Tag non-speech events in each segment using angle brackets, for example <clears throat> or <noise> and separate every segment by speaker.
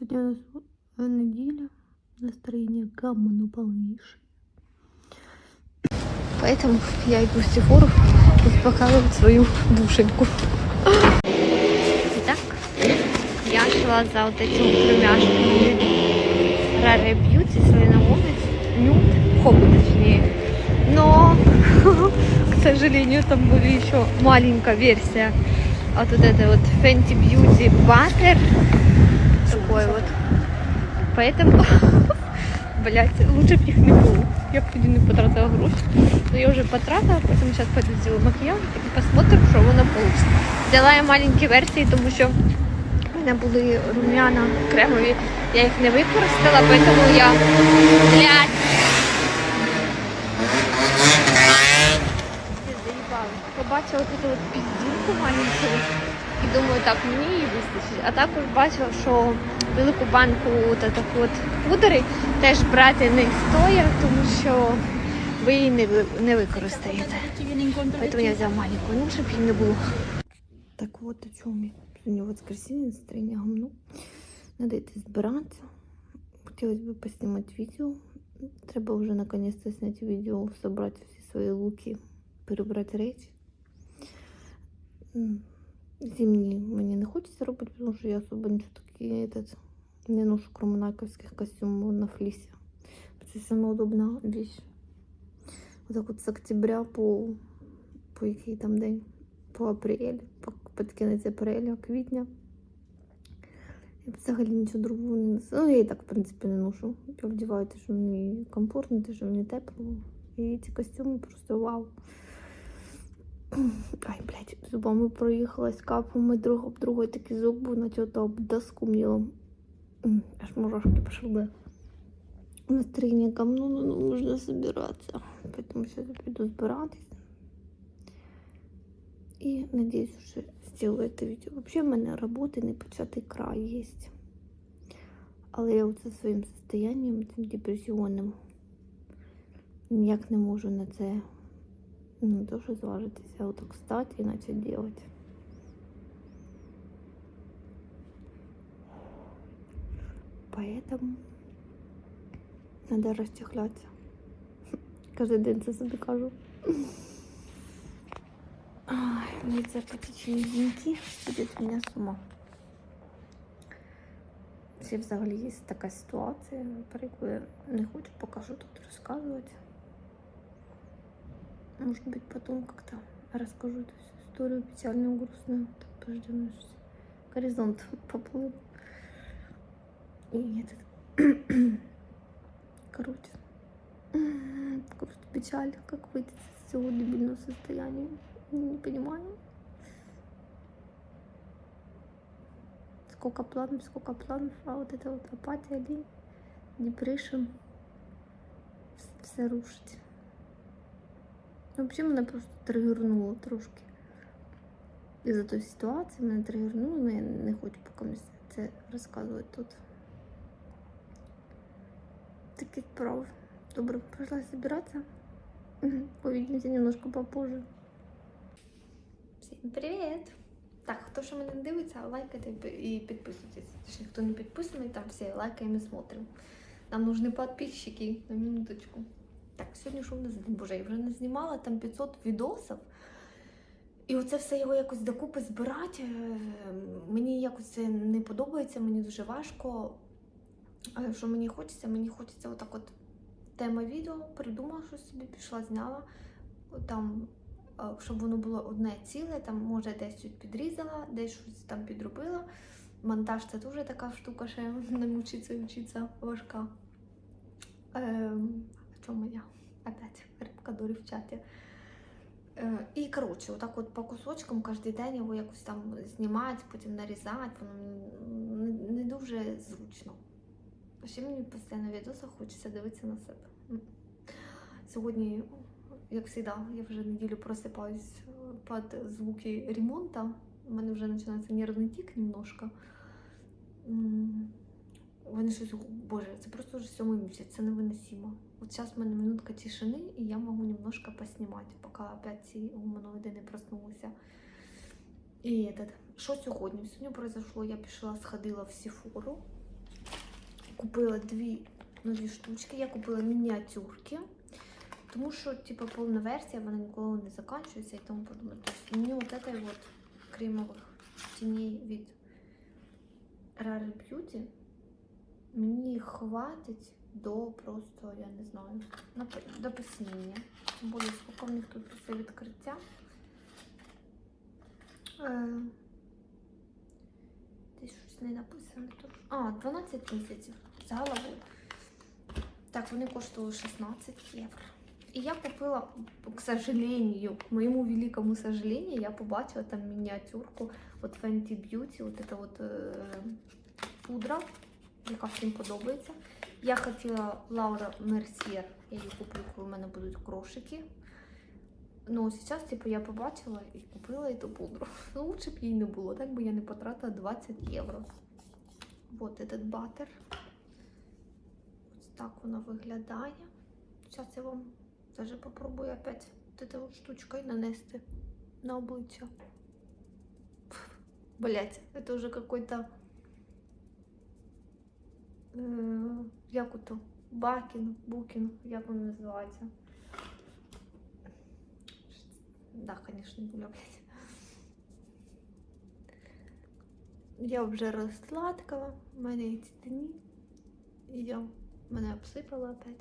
Speaker 1: Сегодня у нас неделя. Настроение гамма полнейшее. Поэтому я иду в Сефору успокаивать свою душеньку. Итак, я шла за вот этим племяшком Rare Beauty, Соленовомец, Нюд, Хоп, точнее. Но, <laughs> к сожалению, там были еще маленькая версия от вот этой вот Fenty Beauty Butter. Такой вот. Поэтому, <laughs> блять, лучше б їх не було. Я б тоді не потратила гроші. Но я вже потратила, поэтому сейчас пойду сделаю макияж і посмотрим, що воно вийде. Взяла я маленькі версії, тому що в мене були рум'яна кремові. Я їх не використала, поэтому я блядь, заїбали. Побачила тут от піздюльку маленьку і думаю, так, мені її вистачить. А також бачила, що велику банку от таких от пудри теж брати не стоїть, тому що ви її не, не використаєте. Поэтому я взяла маленькую, ну, щоб її не було. Так от о чому я. Сьогодні воскресенье, настроєння гамно. Надо йти збиратися. Хотілося б поснімати відео. Треба вже наконец-то зняти відео, собрати всі свої луки, перебрати речі. Зимні мені не хочеться робити, тому що я особо нічого этот, не ношу, кроме найковських костюмів на флісі. Це саме вещь. Отак от з октября по, по який там день? По апрель, по, під кінець апреля, квітня. Я взагалі нічого другого не носу. Ну, я і так, в принципі, не ношу. Я вдіваю те, що мені комфортно, те, що мені тепло. І ці костюми просто вау. <clears throat> Ай, блядь, зубами проїхалась капами друг об другой такий звук був, наче ото об доску мілом. Аж мурашки пошли. Настроение говно, но нужно собираться. Поэтому сейчас я пойду збиратись. И надеюсь, уже сделаю это видео. Вообще в мене роботи не початий край є. Але я оце своїм состоянням, цим депресіонним, ніяк не можу на це то, що зважитися, отак встати і почати робити. Поэтому надо розтягляться. Кожен день це собі кажу. Ай, це потічні дзвінки сводять мене з ума. Взагалі є така ситуація, про яку я не хочу поки що тут розказувати. Может быть, потом как-то расскажу эту всю историю печальную, грустную. Так подождем, что горизонт поплыл. И этот... <coughs> Короче. Грусть, печаль. Как выйти из всего дебильного состояния? Не понимаю. Сколько планов, сколько планов, а вот это вот апатия, лень, депрессион, все рушить. Ну, Взагалі мене просто тригернуло трошки. І за тої ситуації мене тригернуло, але я не хочу поки це розказувати тут. Таких прав. Добре, пошла собираться. Мгм. Увидимся немножко попозже. Всім привіт! Так, хто що мене дивиться, лайкайте і підписуйтесь. Точніше, хто не підписаний, там всі лайкаємо і смотрим. Нам нужны подписчики на минуточку. Так, сьогодні що в нас? Боже, я вже не знімала там 500 відосів. І оце все його якось докупи збирати. е, Мені якось це не подобається, мені дуже важко. Е, Що мені хочеться? Мені хочеться отак от тема відео, придумала щось собі, пішла, зняла. Там, е, щоб воно було одне ціле, там може десь чуть підрізала, десь щось там підробила. Монтаж це теж така штука, ще <laughs> не мучиться вчиться важка. Ем, о чому я? Опять <laughs> рибка дурі в. Е, І коротше, отак от по кусочкам кожен день його якось там знімати, потім нарізати, воно не, дуже зручно. Ще мені постійно відосах хочеться дивитися на себе. Сьогодні, як завжди, я вже неділю просипаюсь під звуки ремонту. У мене вже починається нервний тік немножко. Вони щось, боже, це просто вже сьомий місяць, це невиносимо. От зараз в мене минутка тишини, і я можу немножко поснімати, поки опять ці гуманоїди не проснулися. І этот, що сьогодні? Сьогодні произошло, я пішла, сходила в Сіфору. купила дві нові штучки. Я купила мініатюрки. Тому що, типу, повна версія, вона ніколи не закінчується і тому подобне. Тобто мені от этой вот кремових тіней від Rare Beauty мені хватить до просто, я не знаю, до більше, скільки в них тут після відкриття. Е, Десь щось не написано. А, 12 місяців з головою. Так, вони коштували 16 євро. І я купила, к сожалению, к моему великому сожалению, я побачила там мініатюрку от Fenty Beauty, от это от е, пудра, яка всім подобається. Я хотіла Лаура Мерсьєр, я її куплю, коли в мене будуть крошики. Ну, зараз, типу, я побачила і купила эту пудру. <laughs> Ну, лучше б їй не було, так би я не потратила 20 євро. Вот этот батер. Ось так вона виглядає. Зараз я вам даже попробую опять вот этой вот штучкой нанести на обличчя. <laughs> Блять, это уже какой-то е, як ото? Бакінг, букінг, як він називається. Да, не блядь. Я вже розсладкала, в мене і ці дні. І я мене обсипала опять.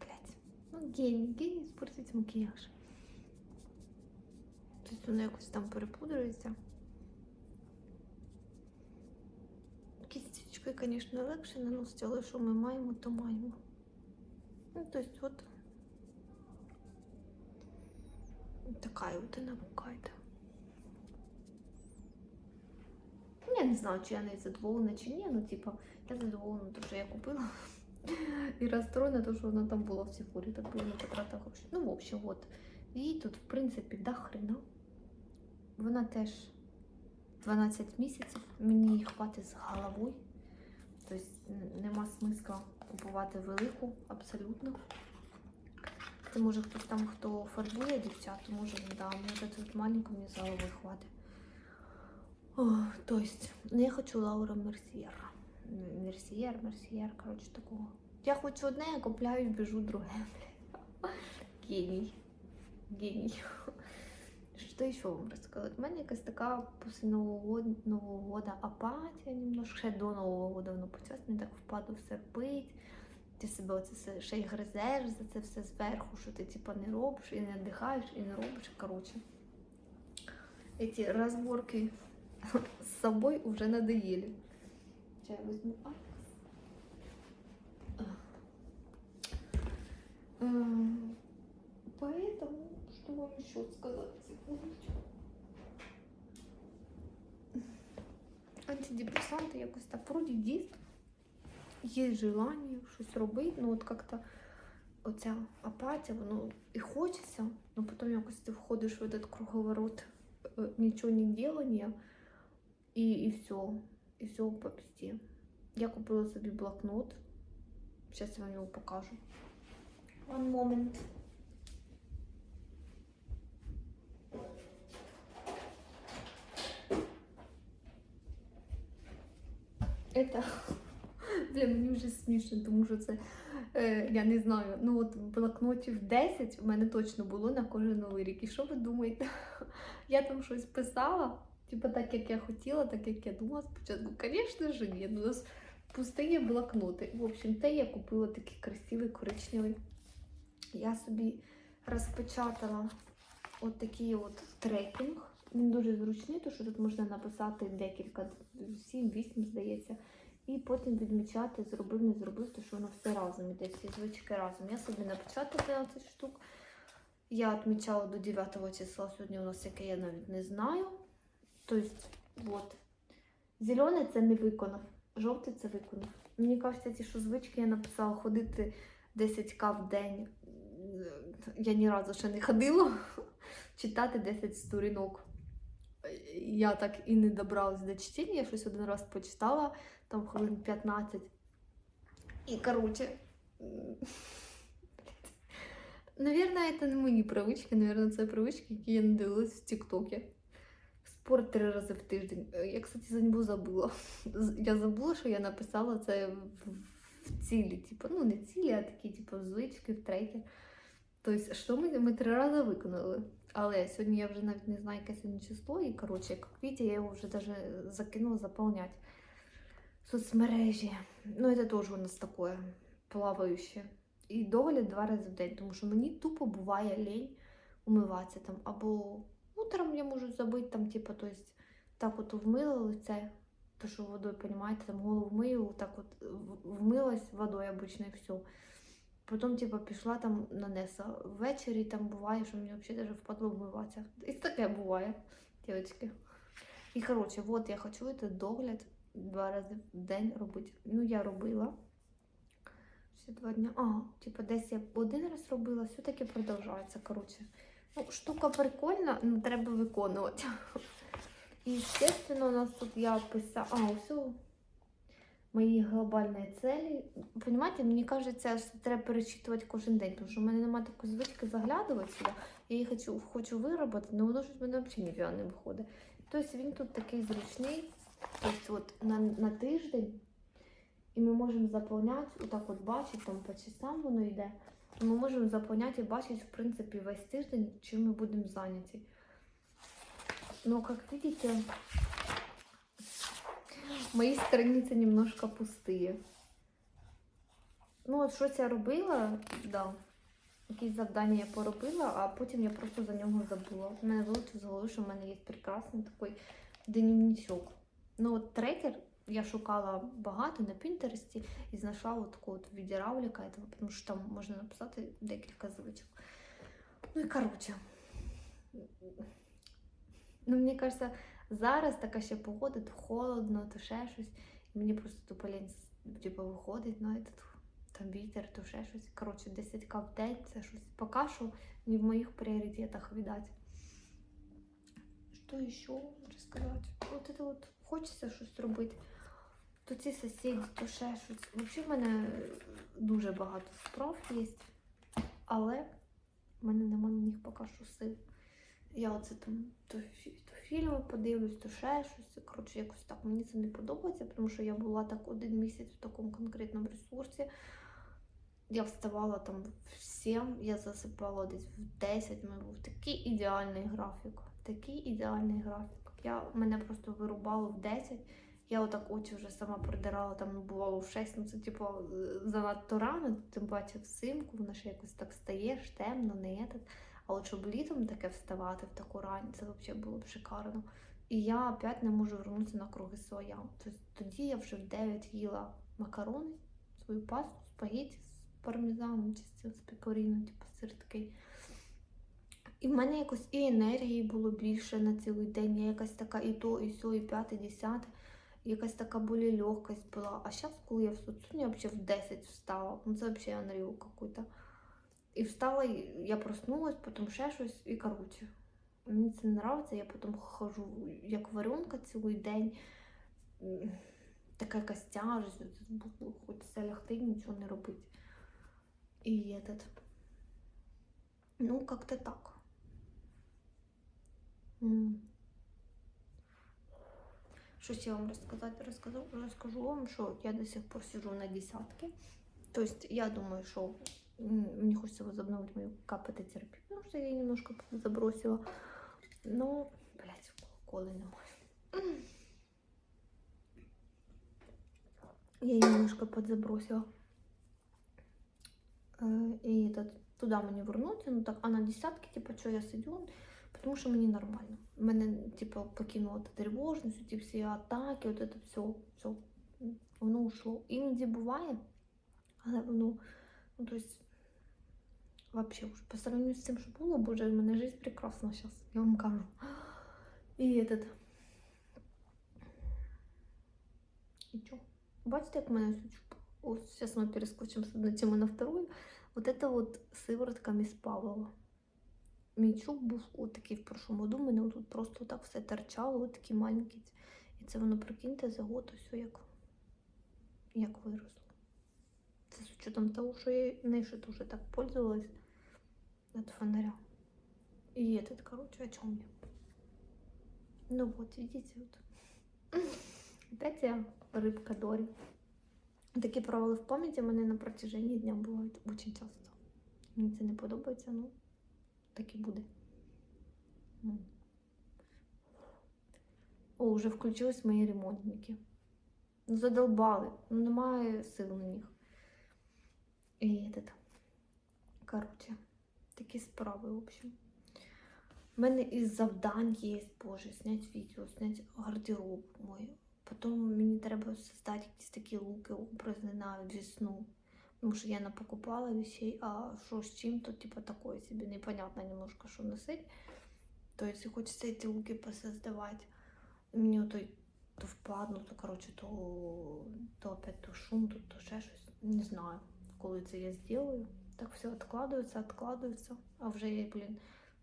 Speaker 1: Блять. Ну, геній, геній спортить макіяж. Тобто воно якось там перепудрюється. Кісточкою, звісно, легше наносити, але що ми маємо, то маємо. Ну, тобто, от такая вот она какая-то. Я не знаю, чи я не задоволена, чи ні. Ну, типа, я задоволена, тому що я купила. <laughs> І розстроєна, тому що вона там була в Сіфорі, так не потратила гроші. Ну, в общем, от. Їй тут, в принципі, до хрена. Вона теж 12 місяців. Мені її хватить з головою. Тобто нема смисла купувати велику абсолютно. Це може хтось там, хто фарбує дівчат, то може да, вот тут маленько мені з голови хватить. О, то есть, ну я хочу Лаура Мерсьєр. М, Мерсьєр, коротше, такого. Я хочу одне, я купляю і біжу друге. <laughs> Геній. Геній Що ще вам розказати? У мене якась така після Нового года, Нового года апатія немножко. Ще до Нового года воно почалось, мені так впаду все пить. Ти себе оце все ще й гризеш за це все зверху, що ти типа не робиш і не дихаєш, і не робиш. Коротше. Эти разборки с собой уже надоели. Сейчас я возьму Алекс. Эм, Поэтому, что вам еще сказать? Секундочку. Антидепресанти якось так вроді дійсно. Є желання щось робити, ну от як-то оця апатія, воно і хочеться, але потім якось ти входиш в этот круговорот э, нічого не делания, і, і все, і все по пізді. Я купила собі блокнот. Зараз я вам його покажу. One moment. Это <laughs> для мені вже смішно, тому що це е, я не знаю. Ну от блокнотів 10 у мене точно було на кожен новий рік. І що ви думаєте? <laughs> Я там щось писала, типу так, як я хотіла, так як я думала спочатку. Звісно ж, ні. Ну, у нас пустині блокноти. В общем, те я купила такий красивий коричневий. Я собі розпечатала от такий от трекінг. Він дуже зручний, тому що тут можна написати декілька, 7-8, здається. І потім відмічати, зробив, не зробив, то що воно все разом іде, всі звички разом. Я собі на напечатала 12 штук. Я відмічала до 9 числа, сьогодні у нас яке я навіть не знаю. Тобто, от. Зелене це не виконав, жовтий це виконав. Мені кажеться, ті, що звички я написала ходити 10к в день. Я ні разу ще не ходила. <laughs> Читати 10 сторінок. Я так і не добралась до чтення, я щось один раз почитала, там хвилин 15. І короче. Наверное, это не мої привички, наверное, це привички, які я не дивилась в ТикТоке. спорт три рази в тиждень. Е, Я, кстати, за нього забула. Я забула, що я написала це в, цілі. Типу, ну, не цілі, а такі, типу, звички в трекер. Тобто, що ми, ми три рази виконали. Але сьогодні я вже навіть не знаю, яке сьогодні число, і коротше, як видите, я його вже даже закинула заповнять. Соцмережі. Ну, це теж у нас таке плаваюче. І догляд два рази в день, тому що мені тупо буває лінь умиватися там. Або утром я можу забити там, типу, то есть, так от вмила лице, то що водою, понимаете, там голову мию, так от вмилась водою обично і все. Потім, типу, пішла там нанесла. Ввечері там буває, що мені взагалі даже впадло вмиватися. І таке буває, дівчатки. І коротше, от я хочу этот догляд два рази в день робити. Ну, я робила. Ще два дні. А, типу, десь я один раз робила, все-таки продовжується. Коротше. Ну, штука прикольна, ну треба виконувати. І, естественно, у нас тут я писала. А, все. Мої глобальні цілі. Понимаете, мені кажеться, що треба перечитувати кожен день, тому що в мене немає такої звички заглядувати сюди. Я її хочу, хочу виробити, але воно щось в мене взагалі ніфіга не виходить. Тобто він тут такий зручний, тобто от на, на тиждень. І ми можемо заповняти, отак от бачити, там по часам воно йде. Ми можемо заповняти і бачити, в принципі, весь тиждень, чим ми будемо зайняті. Но, как видите, мої страниці немножко пустые. Ну, от щось я робила, да. Якісь завдання я поробила, а потім я просто за нього забула. У мене вилетів з що в мене є прекрасний такий дневничок. Ну, от трекер я шукала багато на Пінтересті і знайшла от таку от відіравліка, этого, тому що там можна написати декілька звичок. Ну і коротше. Ну, мені кажеться, зараз така ще погода, то холодно, то ще щось. І мені просто тупо лінь типу, виходить на этот, там вітер, то ще щось. Коротше, 10 к в день це щось. Поки що не в моїх пріоритетах, видать. Що ще розказати? От це от хочеться щось робити. То ці сусіди, то ще щось. Взагалі в мене дуже багато справ є, але в мене нема на них поки що сил. Я оце там то, то фільми подивлюсь, то ще щось. Коротше, якось так мені це не подобається, тому що я була так один місяць в такому конкретному ресурсі. Я вставала там в 7, я засипала десь в 10. У був такий ідеальний графік. Такий ідеальний графік. Я, мене просто вирубало в 10. Я отак очі вже сама придирала, там ну, бувало в 6, ну це типу занадто рано, тим паче взимку, воно ще якось так стаєш, темно, не етат. А от щоб літом таке вставати в таку рань, це взагалі було б шикарно. І я опять не можу вернутися на круги своя. Тобто тоді я вже в 9 їла макарони, свою пасту, спагетті з пармезаном чи з цим з типу сир такий. І в мене якось і енергії було більше на цілий день. Я якась така і то, і сьо, і п'яте, і десяте. Якась така более легкость була. А зараз, коли я в соцсуні, я взагалі в 10 встала. Ну це взагалі Unreal какой-то. І встала, я проснулась, потім ще щось, і коротше. Мені це не подобається, я потім хожу як варенка цілий день. Така якась тяжесть, хочеться лягти нічого не робити. І этот. Ну, как-то так. М. Що ще вам розказати? Розкажу, розкажу вам, що я до сих пор сижу на десятке. Тобто я думаю, що мне хочется возобновить мою КПТ-терапию, потому что я ее немножко забросила. Но, блядь, колы немає. Я ее немножко подзабросила. Э, И этот, туда мені вернуться, ну так, а на десятки, типа, що я сидю, тому що мені нормально. Мене, типа, покинула та тривожність, ці всі атаки, от це все, все, воно ушло. Іноді буває, але воно, ну, то есть, вообще, уж по сравнению з тим, що було, боже, в мене життя прекрасна зараз, я вам кажу. І этот, і чо? Бачите, все чупа? Ось, зараз ми перескочимо з одної теми на вторую. Вот это вот сиворотка міс Павлова. Мій чуб був от такий в прошлому году, мене тут просто так все торчало, от такі маленькі. І це воно, прикиньте, за год ось як, як виросло. Це з учетом того, що я ще дуже так пользовалась от фонаря. І этот, короче, о чем я? Ну вот, видите, вот. Опять я рыбка Дори. Такі провали в пам'яті мене на протяженні дня бувають дуже часто. Мені це не подобається, ну так і буде. О, вже включились мої ремонтники. Ну, задолбали. Ну, немає сил на них. І этот. Короче, такі справи, в общем. У мене із завдань є, боже, снять відео, снять гардероб мой. Потім мені треба создати якісь такі луки образи на весну. Тому що я напокупала вещей, а що з чим, то типа такое себе непонятно немножко, що носить. То якщо хочеться ці луки посоздавати, мені ото то впадло, то коротше, то, то опять то шум, то, то ще щось. Не знаю, коли це я зроблю. Так все відкладується, відкладується. А вже я, блін,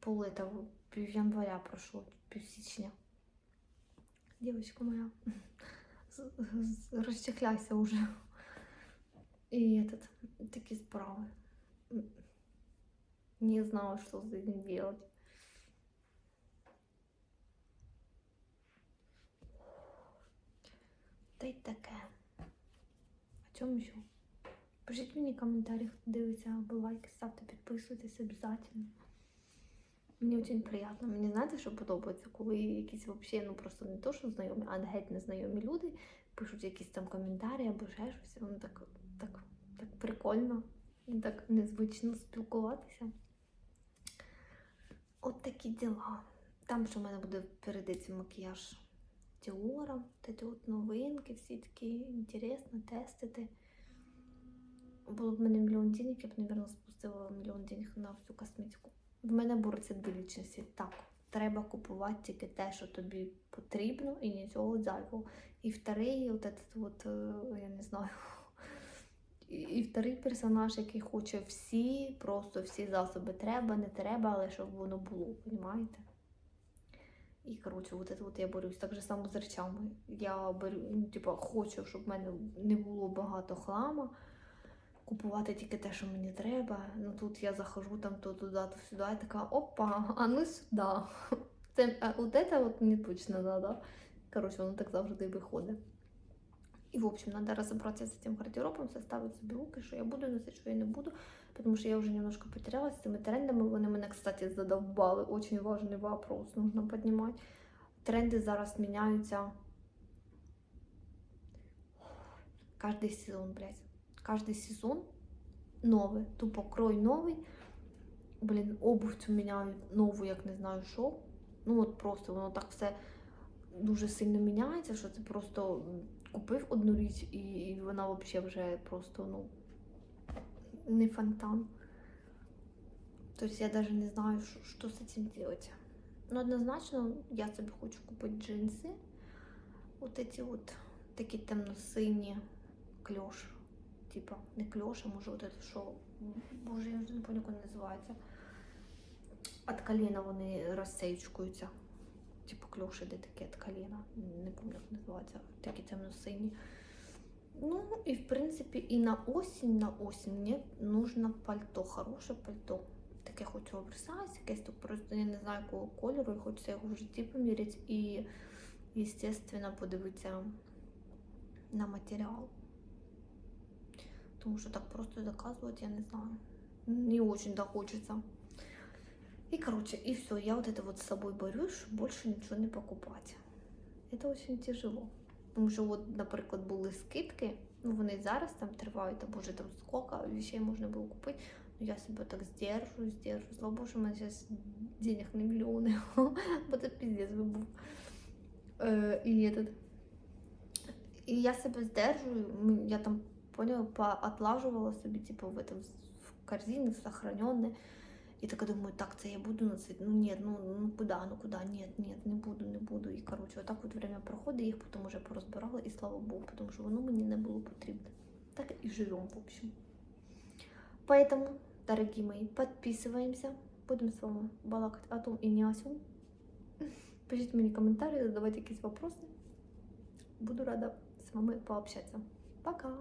Speaker 1: пол этого, пів января пройшло, пів січня. Девочка моя, з- з- розчехляйся уже. И этот, такие справы. М, Не знала, что с этим делать. Та й таке. О чому ще? Пишіть мені в коментарях, хто дивиться, або лайки, ставте, підписуйтесь обов'язково. Мені дуже приємно. Мені знаєте, що подобається, коли якісь взагалі, ну просто не то, що знайомі, а геть незнайомі люди пишуть якісь там коментарі або ще щось. Воно так, так, так прикольно і так незвично спілкуватися. От такі діла. Там що в мене буде перейдеться макіяж Діора, ті от новинки, всі такі інтересно тестити. Було б в мене мільйон денег, я б, мабуть, спустила мільйон денег на всю косметику. В мене бореться дві лічності. Так, треба купувати тільки те, що тобі потрібно, і нічого зайвого. І вторий, от этот от, е, я не знаю. <laughs> І вторий персонаж, який хоче всі, просто всі засоби треба, не треба, але щоб воно було, розумієте? І коротше, от це от я борюсь так же само з речами. Я беру, ну, типу, хочу, щоб в мене не було багато хлама, купувати тільки те, що мені треба. Ну тут я захожу там то туди, то сюди, і така опа, а ну сюди. <laughs> Це, а от це от мені точно треба. Коротше, воно так завжди виходить. І, в общем, треба розібратися з цим гардеробом, составити собі луки, що я буду носити, що я не буду. Тому що я вже немножко потерялась з цими трендами. Вони мене, кстати, задовбали. Очень важный вопрос нужно піднімати. Тренди зараз міняються. Каждый сезон, блядь Каждый сезон новый. Тупо крой новий. Блін, обувь цю міняють нову, як не знаю що. Ну от просто воно так все дуже сильно міняється, що це просто купив одну річ, і, і вона взагалі вже просто, ну, не фонтан. То есть я даже не знаю, что, что с этим делать. Но однозначно я себе хочу купити джинси. Вот эти вот такі темно-сині кльош. Типа, не кльош, а може это що. Боже, я вже не пам'ятаю, як вони називаються. От коліна вони розсеючкуються. Типу кльоші, де такі от коліна. Не пам'ятаю, як називаються. Такі темно-сині. Ну, и в принципе, и на осень, на осень мне нужно пальто, хороше пальто. Таке хочу оверсайз, якесь тут просто я не знаю якого кольору, і хочеться його в житті поміряти і, естественно, подивитися на матеріал. Тому що так просто заказувати, я не знаю. Не очень да хочется. И, короче, и все, я вот это вот с собой борюсь, щоб больше ничего не покупать. Это очень тяжело. Тому що, от, наприклад, були скидки, ну вони і зараз там тривають, або вже там скільки вещей можна було купити. Ну я себе так здержу, здержу. Слава Богу, що в мене зараз денег не мільйони, <laughs> бо це піздець би був. Е, і, этот, і я себе здержую, м, я там поняла, поотлажувала собі, типу, в, этом, в корзині, сохраненне. І така думаю, так, це я буду носити. Ну ні, ну, ну куди, ну куди, ні, ні, не буду, не буду. І коротше, отак от время проходить, їх потім вже порозбирала, і слава Богу, тому що воно мені не було потрібно. Так і живемо, в общем. Поэтому, дорогие мои, подписываемся. Будем с вами балакать о том и не о сём. <laughs> Пишите мне комментарии, задавайте какие-то вопросы. Буду рада с вами пообщаться. Пока!